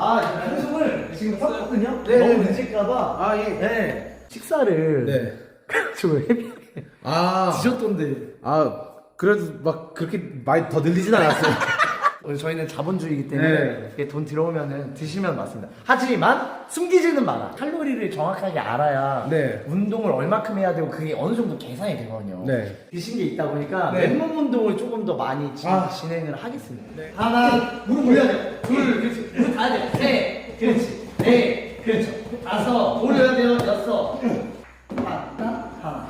아, 방송을 지금 떴거든요? 네, 너무 네. 늦을까봐. 아, 예. 네. 식사를. 네. 저 헤비하게 아, 드셨던데. 아, 그래도 막 그렇게 많이 더 늘리진 않았어요. 저희는 자본주의이기 때문에 네. 돈 들어오면은 드시면 맞습니다. 하지만 숨기지는 마라. 칼로리를 정확하게 알아야 네. 운동을 얼마큼 해야 되고 그게 어느 정도 계산이 되거든요. 네. 드신 게 있다 보니까 네. 맨몸 운동을 조금 더 많이 진, 아. 진행을 하겠습니다. 네. 하나, 무릎 올려야 돼요. 둘, 그렇지. 무릎 닿아야 돼요. 셋, 그렇지. 넷, 그렇죠. 다섯, 올려야 돼요. 여섯. 하나, 하나, 하나.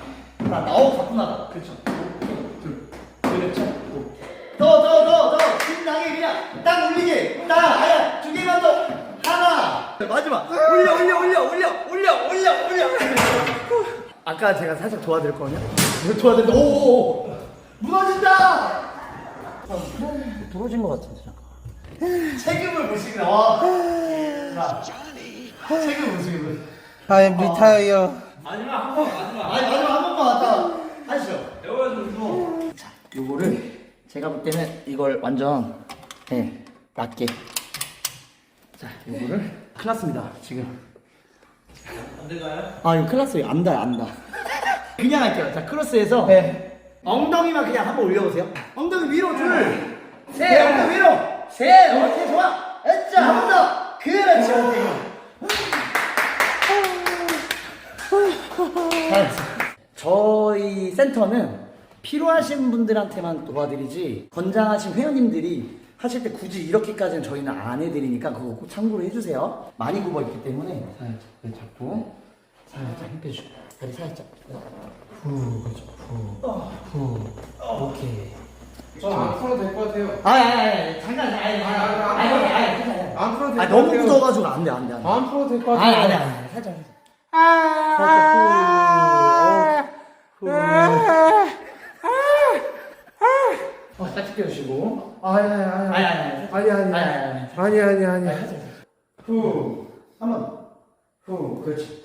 나오 가뿐하다. 그렇죠. 마지막. 올려, 올려, 올려, 올려, 올려, 올려, 올려. 아까 제가 살짝 도와드렸거든요. 도와드렸는데, 오, 오, 오. 무너진다. 부러진 것 같은데 잠깐. 책임을 보시고 와. 자, 책임을 보시고. I am retire. 마지막 한 번, 마지막. 아니 마지막 한 번만 왔다. 하시죠. 배워야죠. 자, 요거를 제가 볼 때는 이걸 완전 네 낮게. 자, 요거를 큰일 났습니다 지금. 안 돼가요? 아 이거 큰일 났어요. 안 닿아요, 안 닿아. 그냥 할게요. 자, 크로스해서 엉덩이만 그냥 한번 올려보세요. 엉덩이 위로 둘, 셋, 엉덩이 위로, 셋, 오케이 좋아. 에짜 한번 더. 그렇지, 오케이. 잘했어. 저희 센터는 필요하신 분들한테만 도와드리지 건장하신 회원님들이 하실 때 굳이 이렇게까지는 저희는 안 해드리니까 그거 꼭 참고로 해주세요. 많이 굽어 있기 때문에. 살짝 네, 잡고. 살짝 힘 빼주고. 다리 살짝. 후 그렇죠. 후후. 오케이. 저안 풀어도 될 것 같아요. 아니 아니 아니 잠깐 아니 아니 아니 아니 아니 아니. 안 풀어도 것 너무 같아요. 묻어가지고 안 돼 안 돼 안 돼. 안 풀어도 될 것 아니 같아요. 아니 아니. 살짝 살짝. 후. 어, 살짝 펴주시고. 아니 아니 아니 아니, 아니, 아니. 아니 아니 아니, 아니, 아니 아니 아니. 후. 한 번. 후. 그렇지.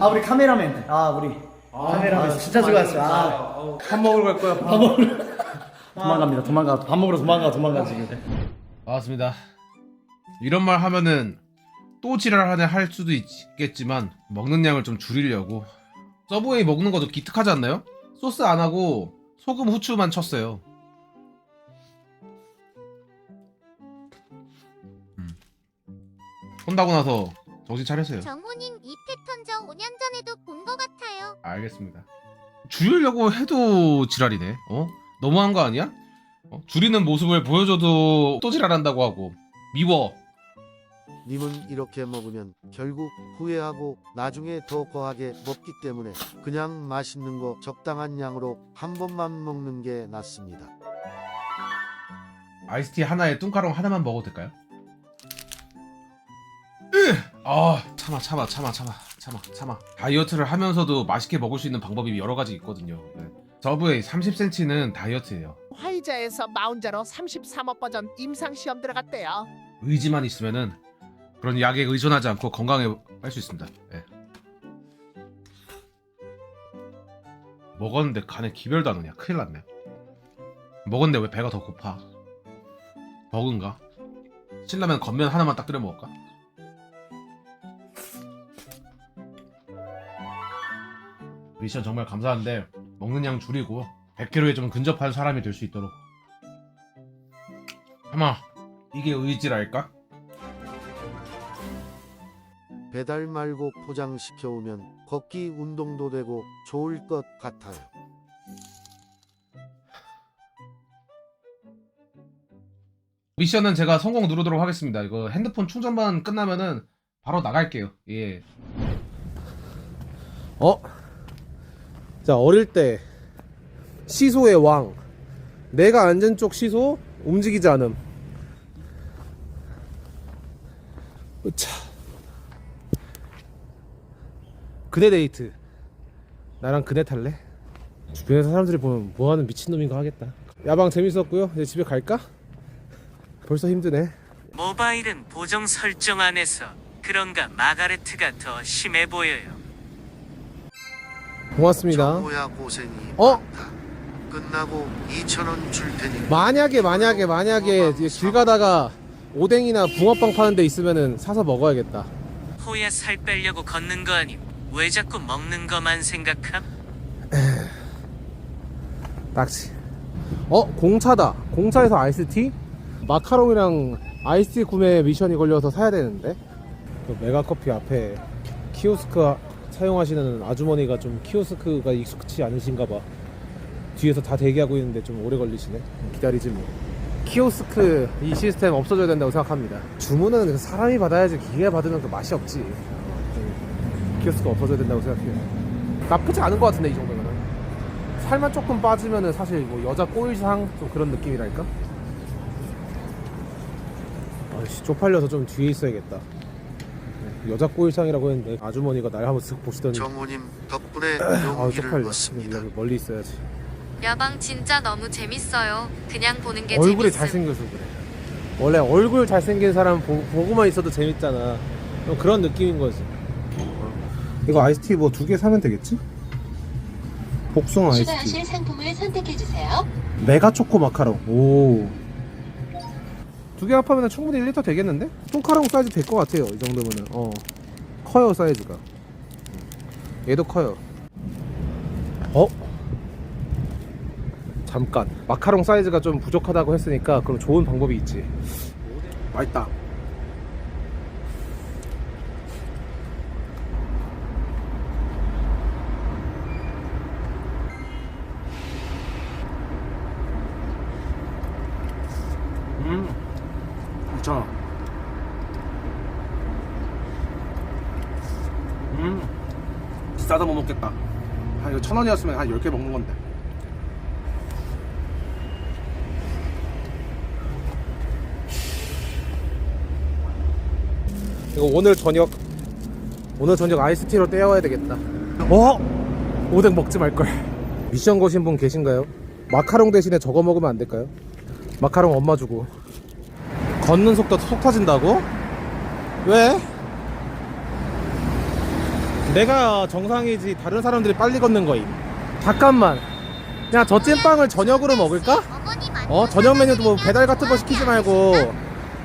아, 우리 카메라맨. 아, 우리. 카메라맨. 진짜 수고하셨어요. 아, 밥 먹으러 갈 거야. 밥. 밥 먹으러. 도망갑니다. 도망가. 밥 먹으러 도망가. 도망가 지금. 반갑습니다. 이런 말 하면은 또 지랄하네 할 수도 있겠지만 먹는 양을 좀 줄이려고 서브웨이 먹는 것도 기특하지 않나요? 소스 안 하고 소금 후추만 쳤어요. 음. 혼나고 나서 정신 차렸어요. 정호님 이 패턴 저 5년 전에도 본것 같아요. 알겠습니다. 줄이려고 해도 지랄이네. 어? 너무한 거 아니야? 어? 줄이는 모습을 보여줘도 또 지랄한다고 하고 미워. 님은 이렇게 먹으면 결국 후회하고 나중에 더 거하게 먹기 때문에 그냥 맛있는 거 적당한 양으로 한 번만 먹는 게 낫습니다. 아이스티 하나에 뚱카롱 하나만 먹어도 될까요? 으! 아 참아 참아 참아 참아 참아 참아 다이어트를 하면서도 맛있게 먹을 수 있는 방법이 여러 가지 있거든요 네. 서브웨이 30cm는 다이어트예요 화이자에서 마운자로 33호 버전 임상 시험 들어갔대요. 의지만 있으면은 그런 약에 의존하지 않고 건강에 할 수 있습니다 예. 먹었는데 간에 기별도 안 오냐 큰일 났네 먹었는데 왜 배가 더 고파 버그인가? 신라면 겉면 하나만 딱 끓여 먹을까? 미션 정말 감사한데 먹는 양 줄이고 100kg에 좀 근접한 사람이 될 수 있도록 아마 이게 의지랄까? 배달 말고 포장시켜 오면 걷기 운동도 되고 좋을 것 같아요. 미션은 제가 성공 누르도록 하겠습니다. 이거 핸드폰 충전만 끝나면은 바로 나갈게요. 예. 어? 자 어릴 때 시소의 왕. 내가 앉은 쪽 시소 움직이지 않음. 으차. 그네 데이트. 나랑 그네 탈래? 주변에서 사람들이 보면 뭐하는 미친놈인가 하겠다. 야방 재밌었고요. 이제 집에 갈까? 벌써 힘드네. 모바일은 보정 설정 안에서 그런가 마가레트가 더 심해 보여요. 고맙습니다. 정보야 고생이 어? 많다. 끝나고 2천원 줄 테니 만약에 만약에 만약에 이제 길 가다가 오뎅이나 붕어빵 파는 데 있으면은 사서 먹어야겠다. 호야 살 빼려고 걷는 거 아님? 왜 자꾸 먹는 거만 생각함? 딱지. 어 공차다. 공차에서 아이스티? 마카롱이랑 아이스티 구매 미션이 걸려서 사야 되는데. 그 메가커피 앞에 키오스크 사용하시는 아주머니가 좀 키오스크가 익숙치 않으신가 봐. 뒤에서 다 대기하고 있는데 좀 오래 걸리시네. 기다리지 뭐. 키오스크 이 시스템 없어져야 된다고 생각합니다. 주문은 사람이 받아야지 기계가 받으면 그 맛이 없지. 어, 키오스크 없어져야 된다고 생각해요. 나쁘지 않은 것 같은데 이 정도면은. 살만 조금 빠지면은 사실 뭐 여자 꼬일상 좀 그런 느낌이랄까? 아씨 쪽팔려서 좀 뒤에 있어야겠다. 네, 여자 꼬일상이라고 했는데 아주머니가 날 한번 쓱 보시더니 정우님 덕분에 아 용기를 쪽팔려. 얻습니다. 여기 멀리 있어야지. 야방 진짜 너무 재밌어요. 그냥 보는 게 얼굴이 재밌음. 잘생겨서 그래. 원래 얼굴 잘생긴 사람 보, 보고만 있어도 재밌잖아. 좀 그런 느낌인 거지. 이거 아이스티 뭐 두 개 사면 되겠지? 복숭아 아이스티. 추가하실 상품을 선택해 주세요. 메가 초코 마카롱. 오. 두 개 합하면 충분히 1리터 되겠는데? 똥카롱 사이즈 될 것 같아요. 이 정도면은. 어. 커요 사이즈가. 얘도 커요. 어? 잠깐. 마카롱 사이즈가 좀 부족하다고 했으니까 그럼 좋은 방법이 있지. 맛있다. 음. 괜찮아. 음. 비싸서 못 먹겠다. 아, 이거 천 원이었으면 한 10개 먹는 건데. 이거 오늘 저녁 오늘 저녁 아이스티로 때워야 되겠다. 어? 오뎅 먹지 말걸. 미션 거신 분 계신가요? 마카롱 대신에 저거 먹으면 안 될까요? 마카롱 엄마 주고 걷는 속도 속 터진다고? 왜? 내가 정상이지 다른 사람들이 빨리 걷는 거임 잠깐만 그냥 저 찐빵을 저녁으로 먹을까? 어? 저녁 메뉴도 뭐 배달 같은 거 시키지 말고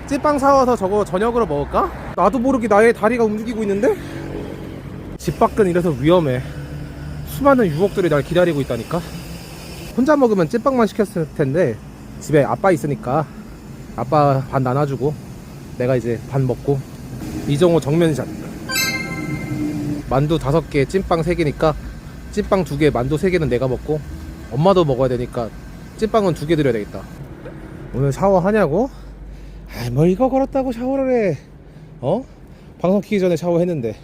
찐빵 사와서 저거 저녁으로 먹을까? 나도 모르게 나의 다리가 움직이고 있는데? 집 밖은 이래서 위험해 수많은 유혹들이 날 기다리고 있다니까 혼자 먹으면 찐빵만 시켰을 텐데 집에 아빠 있으니까 아빠 반 나눠주고 내가 이제 반 먹고 이정호 정면샷. 만두 다섯 개 찐빵 세 개니까 찐빵 두개 만두 세 개는 내가 먹고 엄마도 먹어야 되니까 찐빵은 두개 드려야 되겠다. 오늘 샤워하냐고? 아이 뭐 이거 걸었다고 샤워를 해. 어? 방송 키기 전에 샤워했는데.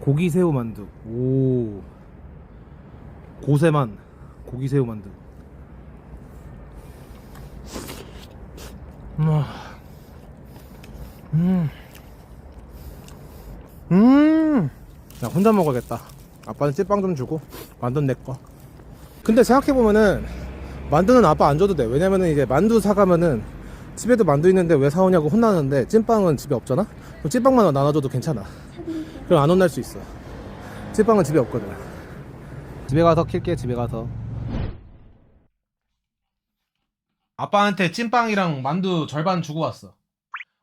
고기 새우 만두. 오. 고세만. 고기 새우 만두 음. 음. 음. 야, 혼자 먹어야겠다. 아빠는 찐빵 좀 주고, 만두는 내 거. 근데 생각해 보면은, 만두는 아빠 안 줘도 돼. 왜냐면은 이제 만두 사가면은, 집에도 만두 있는데 왜 사오냐고 혼나는데, 찐빵은 집에 없잖아? 그럼 찐빵만 나눠줘도 괜찮아. 그럼 안 혼날 수 있어. 찐빵은 집에 없거든. 집에 가서 킬게, 집에 가서. 아빠한테 찐빵이랑 만두 절반 주고 왔어.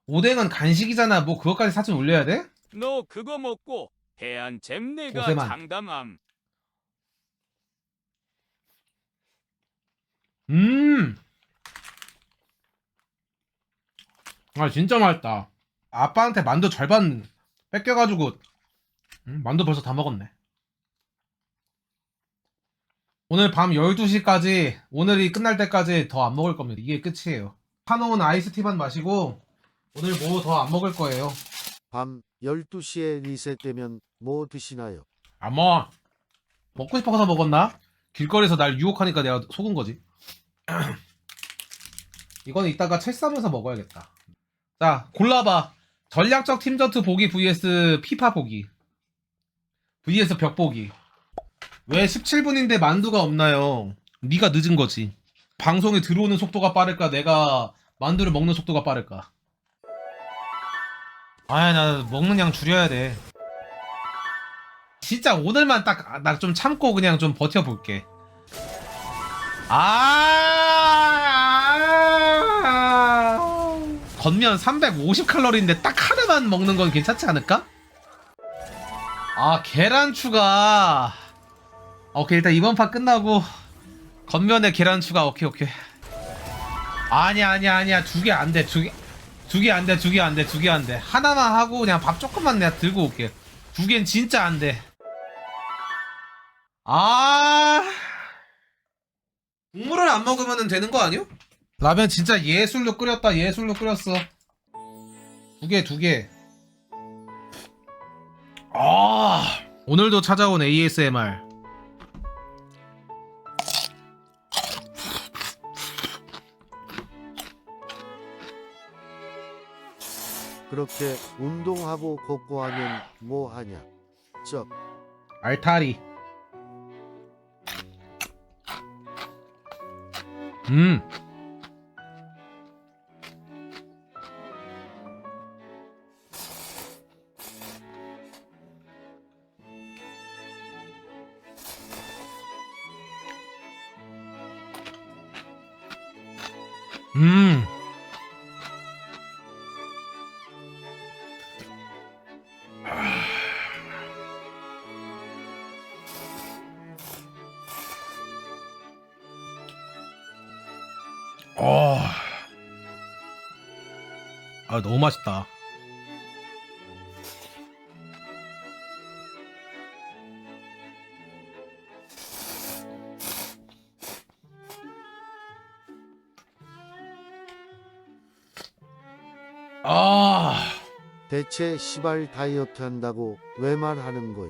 오뎅은 간식이잖아. 뭐 그것까지 사진 올려야 돼? 너 그거 먹고 해안 잼내가 고세만. 장담함. 음. 아 진짜 맛있다. 아빠한테 만두 절반 뺏겨가지고 음, 만두 벌써 다 먹었네. 오늘 밤 12시까지 오늘이 끝날 때까지 더 안 먹을 겁니다. 이게 끝이에요. 사놓은 아이스티만 마시고 오늘 뭐 더 안 먹을 거예요. 밤 12시에 리셋되면 뭐 드시나요? 안 먹어. 먹고 싶어서 먹었나? 길거리에서 날 유혹하니까 내가 속은 거지. 이건 이따가 책 싸면서 먹어야겠다. 자, 골라봐. 전략적 팀전투 보기 vs 피파 보기. vs 벽 보기. 왜 17분인데 만두가 없나요? 네가 늦은 거지. 방송에 들어오는 속도가 빠를까? 내가 만두를 먹는 속도가 빠를까? 아야, 나 먹는 양 줄여야 돼. 진짜 오늘만 딱 나 좀 참고 그냥 좀 버텨볼게. 아 겉면 350 칼로리인데 딱 하나만 먹는 건 괜찮지 않을까? 아 계란 추가. 오케이 일단 이번 판 끝나고 겉면에 계란 추가 오케이 오케이. 아니야 아니야 아니야 두 개 안 돼 두 개. 두 개 안 돼, 두 개 안 돼, 두 개 안 돼. 하나만 하고 그냥 밥 조금만 내가 들고 올게. 두 개는 진짜 안 돼. 아. 국물을 안 먹으면 되는 거 아니요? 라면 진짜 예술로 끓였다, 예술로 끓였어. 두 개, 두 개. 아. 오늘도 찾아온 ASMR. 그렇게 운동하고 걷고 하면 뭐 하냐? 쩝. 알타리. 음. 음. 아 너무 맛있다. 아. 대체 시발 다이어트 한다고 왜 말하는 거이?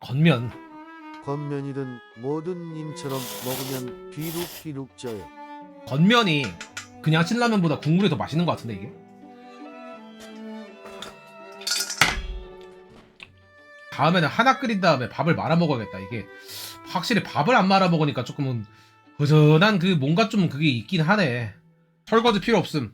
겉면. 겉면이든 뭐든 님처럼 먹으면 비룩비룩 쪄요. 겉면이 그냥 신라면보다 국물이 더 맛있는 것 같은데 이게. 다음에는 하나 끓인 다음에 밥을 말아 먹어야겠다 이게. 확실히 밥을 안 말아 먹으니까 조금은 허전한 그 뭔가 좀 그게 있긴 하네. 설거지 필요 없음